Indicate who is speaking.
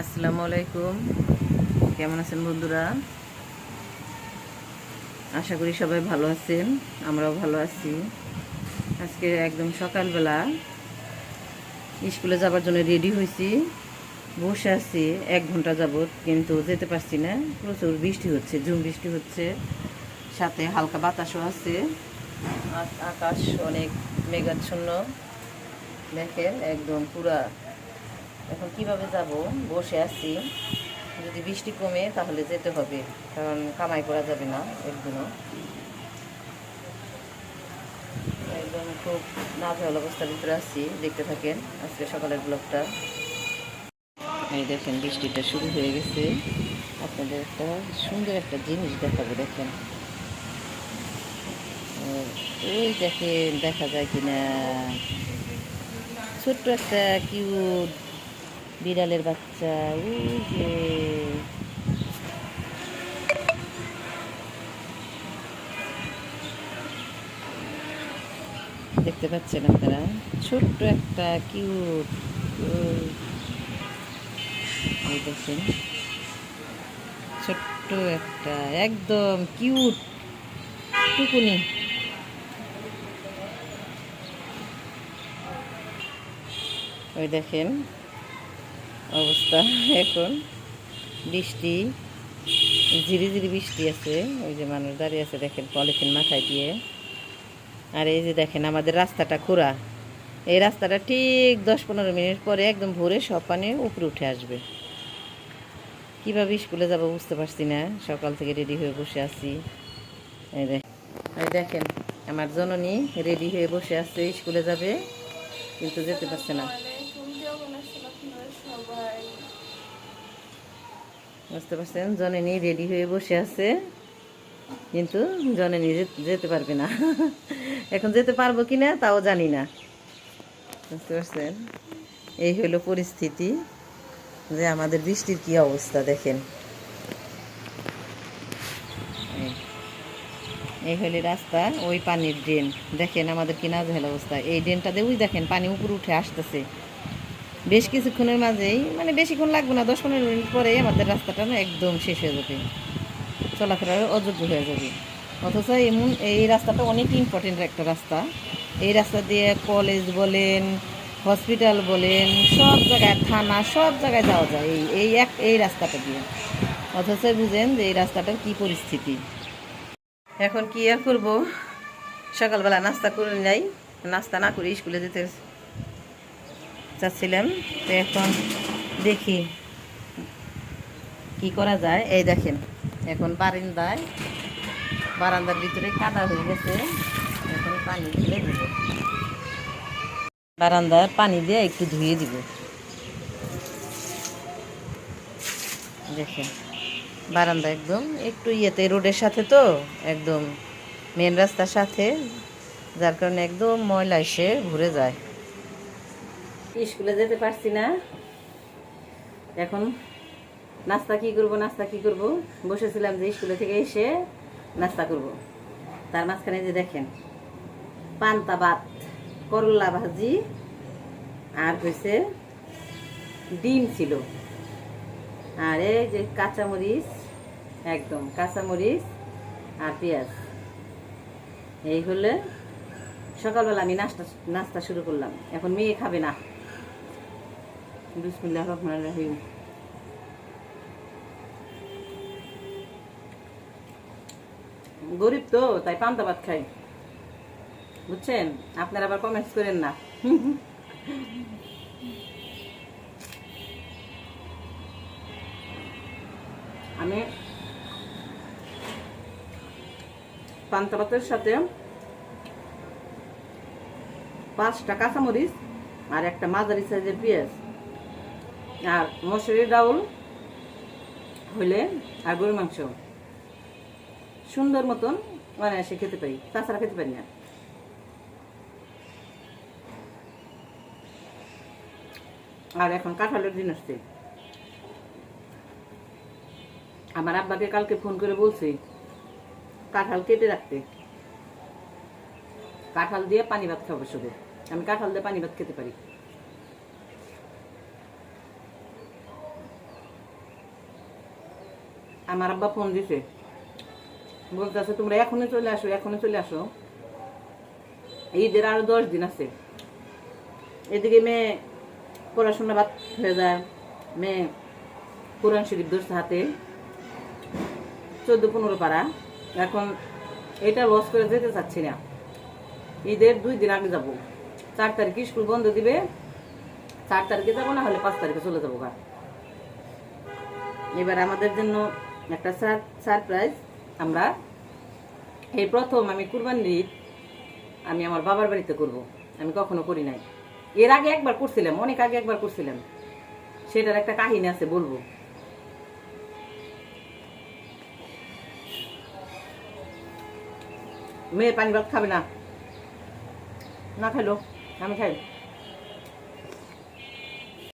Speaker 1: আসসালামু আলাইকুম। কেমন আছেন বন্ধুরা? আশা করি সবাই ভালো আছেন, আমরাও ভালো আছি। আজকে একদম সকালবেলা স্কুলে যাবার জন্য রেডি হয়েছি। বসে আছি, এক ঘণ্টা যাবত কিন্তু যেতে পারছি না। প্রচুর বৃষ্টি হচ্ছে ঝুম বৃষ্টি হচ্ছে। সাথে হালকা বাতাসও আছে। আকাশ অনেক মেঘাচ্ছন্ন। দেখেন, একদম পুরা এখন কীভাবে যাব? বসে আছি। যদি বৃষ্টি কমে তাহলে যেতে হবে, কারণ কামাই করা যাবে না একদিনও একদম খুব নাজেহাল অবস্থার ভিতরে আছি, দেখতে থাকেন আজকে সকালের ব্লগটা। এই দেখেন, বৃষ্টিটা শুরু হয়ে গেছে। আপনাদের একটা সুন্দর একটা জিনিস দেখাবো, দেখেন। ওই দেখেন, দেখা যায় কিনা। ছোট্ট একটা কিউট বিড়ালের বাচ্চা ওই যে দেখতে পাচ্ছেন আপনারা? ছোট্ট একটা কিউট দেখেন। ছোট্ট একটা, একদম কিউট টুকুনি। ওই দেখেন। অবস্থা এখন। বৃষ্টি, ঝিরি ঝিরি বৃষ্টি আছে। ওই যে মানুষ দাঁড়িয়ে আছে দেখেন পলিথিন মাথায় দিয়ে। আর এই যে দেখেন আমাদের রাস্তাটা খোঁড়া। এই রাস্তাটা ঠিক দশ পনেরো মিনিট পরে একদম ভোরে সব পানি উপরে উঠে আসবে। কীভাবে স্কুলে যাব বুঝতে পারছি না। সকাল থেকে রেডি হয়ে বসে আছি। এই দেখ এই দেখেন, আমার জননী রেডি হয়ে বসে আছে, স্কুলে যাবে, কিন্তু যেতে পারছে না। বুঝতে পারছেন? জননী রেডি হয়ে বসে আছে। কিন্তু জননী যেতে পারবে না। এখন যেতে পারব কি না, তাও জানি না। বুঝতে পারছেন? এই হলো পরিস্থিতি যে আমাদের বৃষ্টির কি অবস্থা, দেখেন। এই- হলে রাস্তা, ওই পানির ড্রেন। দেখেন আমাদের কি নাজেহাল অবস্থা। এই ড্রেনটাতে ওই দেখেন, পানি উপরে উঠে আসতেছে। বেশ কিছুক্ষণের মাঝেই মানে বেশিক্ষণ লাগবে না, দশ পনেরো মিনিট পরে আমাদের রাস্তাটা একদম শেষ হয়ে যাবে। চলাফেরার অযোগ্য হয়ে যাবে। অথচ এমন, এই রাস্তাটা অনেক ইম্পর্টেন্ট একটা রাস্তা। এই রাস্তা দিয়ে কলেজ বলেন হসপিটাল বলেন, সব জায়গায় থানা, সব জায়গায় যাওয়া যায়। এই এই এক, এই রাস্তাটা দিয়ে। অথচ বুঝেন যে এই রাস্তাটার কি পরিস্থিতি। এখন কি আর করব? সকালবেলা নাস্তা করে যাই নাস্তা না করে স্কুলে যেতে চাচ্ছিলাম। তো এখন দেখি কি করা যায়। এই দেখেন, এখন বারান্দায়, বারান্দার ভিতরে কাদা হয়ে গেছে। এখন পানি ঢেলে দিব। বারান্দার পানি দিয়ে একটু ধুয়ে দিব। দেখেন, বারান্দা একদম একটু ইয়েতে, রোডের সাথে তো একদম মেন রাস্তার সাথে, যার কারণে একদম ময়লা এসে ঘুরে যায়। স্কুলে যেতে পারছি না। এখন নাস্তা কি করব, নাস্তা কি করব? বসেছিলাম যে স্কুলে থেকে এসে নাস্তা করব। তার মাঝখানে যে দেখেন, পান্তা ভাত, করলা ভাজি, আর হয়েছে ডিম ছিল। আর এই যে কাঁচামরিচ, একদম কাঁচামরিচ আর পেঁয়াজ। এই হলে সকালবেলা আমি নাস্তা নাস্তা শুরু করলাম। এখন মেয়ে খাবে না। বিসমিল্লাহ রহমান রহিম। গরিব তো, তাই পান্তা ভাত খাই। বুঝছেন? আপনারা আবার কমেন্টস করেন না। আমি পান্তা ভাতের সাথে পাঁচটা কাঁচামরিচ আর একটা মাঝারি সাইজের পেঁয়াজ আর মসুরি ডাউল হইলে আর গরু মাংস। সুন্দর মতন মানে সে খেতে পারি, তাছাড়া খেতে পারি না। আর এখন কাঁঠালের দিন আসছে। আমার আব্বাকে কালকে ফোন করে বলছি, কাঁঠাল কেটে রাখতে। কাঁঠাল দিয়ে পানি ভাত খাব শুধু। আমি কাঁঠাল দিয়ে পানি ভাত খেতে পারি। আমার আব্বা ফোন দিছে। বলতেছে, তোমরা এখনই চলে আসো এখনই চলে আসো। ঈদের আরও দশ দিন আছে। এদিকে মেয়ে পড়াশোনা বাদ হয়ে যায়। মেয়ে কোরআন শরীফ ধরছে হাতে। চোদ্দ, পনেরো পাড়া এখন এটা লস করে যেতে চাচ্ছি না। ঈদের দুই দিন আগে যাব। চার তারিখে স্কুল বন্ধ দিবে। চার তারিখে যাব, না হলে পাঁচ তারিখে চলে যাব গা। এবার আমাদের জন্য একটা সারপ্রাইজ আমরা এই প্রথম আমি কুরবানির ঈদ আমি আমার বাবার বাড়িতে করব। আমি কখনো করি নাই। এর আগে একবার করছিলাম, অনেক আগে একবার করছিলাম। সেটার একটা কাহিনী আছে, বলব। মেয়ে পানি ভাত খাবে না। না খাইলো, আমি খাই।